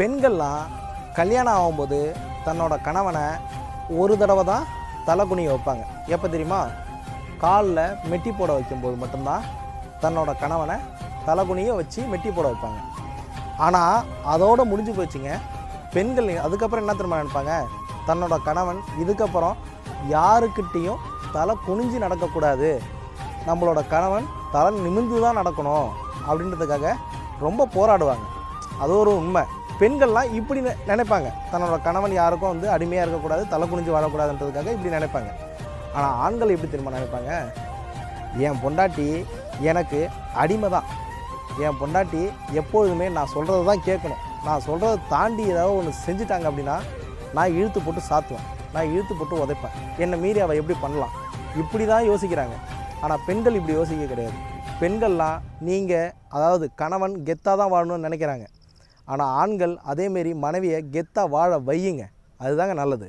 பெண்கள்லாம் கல்யாணம் ஆகும்போது தன்னோட கணவனை ஒரு தடவை தான் தலை குனிய வைப்பாங்க. எப்போ தெரியுமா? காலில் மெட்டி போட வைக்கும்போது மட்டும்தான் தன்னோட கணவனை தலை குனிய வச்சு மெட்டி போட வைப்பாங்க. ஆனால் அதோடு முடிஞ்சு போச்சுங்க. பெண்கள் அதுக்கப்புறம் என்ன திரும்ப நினைப்பாங்க? தன்னோட கணவன் இதுக்கப்புறம் யாருக்கிட்டேயும் தலை குனிஞ்சு நடக்கக்கூடாது. நம்மளோட கணவன் தலை நிமிர்ந்து தான் நடக்கணும் அப்படின்றதுக்காக ரொம்ப போராடுவாங்க. அது ஒரு உண்மை. பெண்கள்லாம் இப்படி நினைப்பாங்க. தன்னோட கணவன் யாருக்கும் வந்து அடிமையாக இருக்கக்கூடாது தலை குனிஞ்சு வாழக்கூடாதுன்றதுக்காக இப்படி நினைப்பாங்க. ஆனால் ஆண்கள் எப்படி திரும்ப நினைப்பாங்க? என் பொண்டாட்டி எனக்கு அடிமை தான். என் பொண்டாட்டி எப்பொழுதுமே நான் சொல்கிறது தான் கேட்கணும். நான் சொல்கிறத தாண்டி ஏதாவது ஒன்று செஞ்சுட்டாங்க அப்படின்னா நான் இழுத்து போட்டு சாத்துவேன். நான் இழுத்து போட்டு உதைப்பேன். என்னை மீறி அவள் எப்படி பண்ணலாம்? இப்படி தான் யோசிக்கிறாங்க. ஆனால் பெண்கள் இப்படி யோசிக்க கிடையாது. பெண்கள்லாம் நீங்கள் அதாவது கணவன் கெத்தாக தான் வாழணும்னு நினைக்கிறாங்க. ஆனால் ஆண்கள் அதேமாரி மனைவியை கெத்தாக வாழ வையுங்க. அதுதாங்க நல்லது.